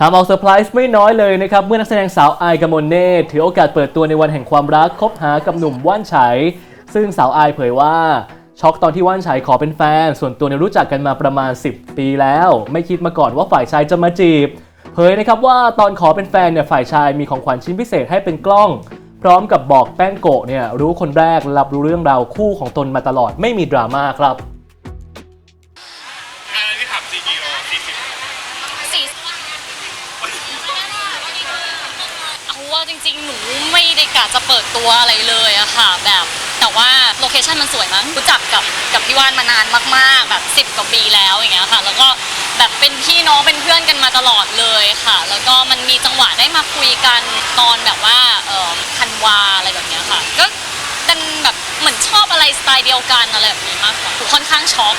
ทำเอาเซอร์ไพรส์ไม่น้อยเลยนะครับ เมื่อนักแสดงสาวอายกมลเนตรถือโอกาสเปิดตัวในวันแห่งความรักคบหากับหนุ่มว่านไฉซึ่งสาวอายเผยว่าช็อกตอนที่ว่านไฉขอเป็นแฟน ส่วนตัวเนี่ยรู้จักกันมาประมาณ 10 ปีแล้ว ไม่คิดมาก่อนว่าฝ่ายชายจะมาจีบ เผยนะครับว่าตอนขอเป็นแฟนเนี่ยฝ่ายชายมีของขวัญชิ้นพิเศษให้เป็นกล้อง พร้อมกับบอกแป้งโกะเนี่ยรู้คนแรกรับรู้เรื่องราวคู่ของตนมาตลอดไม่มีดราม่าครับ อันนี้ถามจริงกิโลสี่สิบสี่เอาว่า จริงๆ หนูไม่ได้กะจะเปิดตัวอะไรเลยอะค่ะ แบบแต่ว่าโลเคชันมันสวยมั้งรู้จักกับกับพี่ว่านมานานมากๆ แบบ 10 กว่าปีแล้วอย่างเงี้ยค่ะ แล้วก็แบบเป็นพี่น้องเป็นเพื่อนกันมาตลอดเลยค่ะ แล้วก็มันมีจังหวะได้มาคุยกันตอนแบบว่าเออธันวาอะไรแบบเนี้ยค่ะ ก็เป็นแบบเหมือนชอบอะไรสไตล์เดียวกันอะไรแบบนี้มากกว่าค่อนข้างช็อก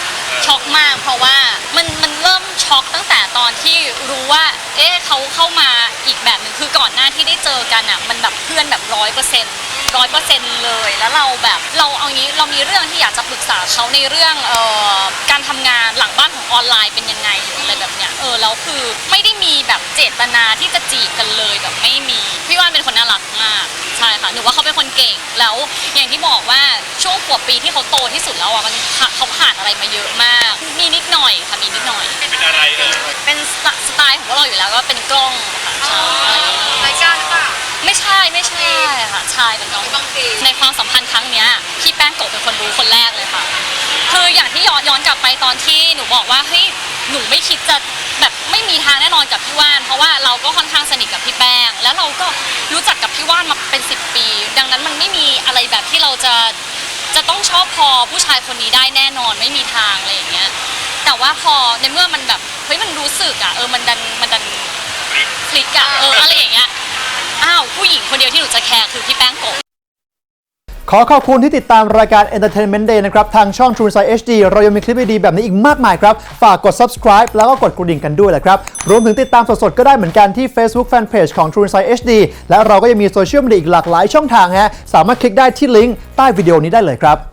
ช็อกมาก เพราะว่ามันมันเริ่มช็อกตั้ง ตอนที่รู้ว่า เอ๊ะเขาเข้ามาอีกแบบหนึ่งคือก่อนหน้าที่ได้เจอกันอะมันแบบเพื่อนแบบร้อยเปอร์เซ็นต์ร้อยเปอร์เซ็นต์เลย แล้วเราแบบเราเอางี้เรามีเรื่องที่อยากจะปรึกษาเขาในเรื่องเอ่อการทำงานหลังบ้านของออนไลน์เป็นยังไงหรืออะไรแบบเนี้ยเออแล้วคือไม่ได้มีแบบเจตนาที่จะจีบกันเลยแบบไม่มีพี่ว่านเป็นคนน่ารักมากใช่ค่ะหนูว่าเขาเป็นคนเก่งแล้วอย่างที่บอกว่าช่วงขวบปีที่เขาโตที่สุดแล้วอะมันเขาผ่านอะไรมาเยอะมากมี นิดหน่อยค่ะมีนิดหน่อย เป็นอะไรเอ่ยเป็นสไตสไตล์ของพวกเราอยู่แล้วก็เป็นกล้องค่ะใช่รายการหรือเปล่า ไม่ใช่ไม่ใช่ค่ะใช่เป็นกล้องกล้องฟิล์มในความสัมพันธ์ครั้งเนี้ยพี่แป้งโกะเป็นคนรู้คนแรกเลยค่ะ คืออย่างที่ย้อนย้อนกลับไปตอนที่หนูบอกว่าเฮ้ยหนูไม่คิดจะแบบไม่มีทางแน่นอนกับพี่ว่าน เพราะว่าเราก็ค่อนข้างสนิทกับพี่แป้ง แล้วเราก็รู้จักกับพี่ว่านมาเป็น 10 ปี ดังนั้นมันไม่มีอะไรแบบที่เราจะจะต้องชอบพอผู้ชายคนนี้ได้แน่นอนไม่มีทางอะไรอย่างเงี้ย แต่ว่าพอในเมื่อมันแบบเฮ้ยมันรู้สึกอะเออมันดันมันดันคลิกอะเอออะไรอย่างเงี้ยอ้าวผู้หญิงคนเดียวที่หนูจะแคร์คือพี่แป้งโกะ ขอขอบคุณที่ติดตามรายการ Entertainment Day นะครับ ทางช่อง True Insight HD เรายังมีคลิปดีๆแบบนี้อีกมากมายครับ ฝากกด subscribe แล้วก็กดกระดิ่งกันด้วยแหละครับ รวมถึงติดตามสดๆ ก็ได้เหมือนกันที่ Facebook Fanpage ของ True Insight HD และเราก็ยังมีโซเชียลมีเดียอีกหลากหลายช่องทางฮะสามารถคลิกได้ที่ลิงก์ใต้วิดีโอนี้ได้เลยครับ